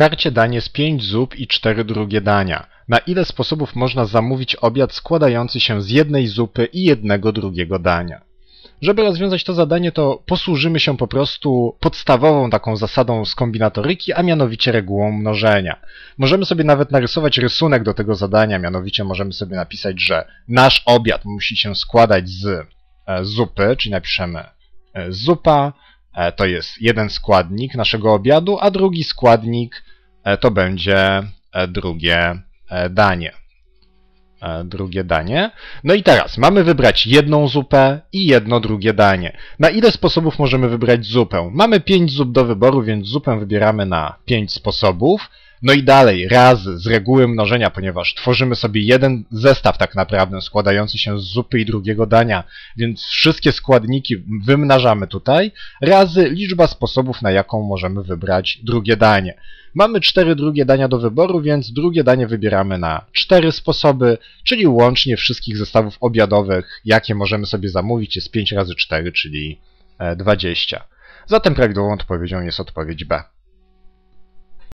karcie dań jest 5 zup i 4 drugie dania. Na ile sposobów można zamówić obiad składający się z jednej zupy i jednego drugiego dania? Żeby rozwiązać to zadanie, to posłużymy się po prostu podstawową taką zasadą z kombinatoryki, a mianowicie regułą mnożenia. Możemy sobie nawet narysować rysunek do tego zadania, mianowicie możemy sobie napisać, że nasz obiad musi się składać z e, zupy, czyli napiszemy e, zupa, to jest jeden składnik naszego obiadu, a drugi składnik to będzie drugie danie. E, drugie danie. No i teraz mamy wybrać jedną zupę i jedno drugie danie. Na ile sposobów możemy wybrać zupę? Mamy 5 zup do wyboru, więc zupę wybieramy na 5 sposobów. No i dalej, razy z reguły mnożenia, ponieważ tworzymy sobie jeden zestaw tak naprawdę składający się z zupy i drugiego dania, więc wszystkie składniki wymnażamy tutaj, razy liczba sposobów, na jaką możemy wybrać drugie danie. Mamy cztery drugie dania do wyboru, więc drugie danie wybieramy na cztery sposoby, czyli łącznie wszystkich zestawów obiadowych, jakie możemy sobie zamówić, jest 5 razy 4, czyli 20. E, Zatem prawidłową odpowiedzią jest odpowiedź B.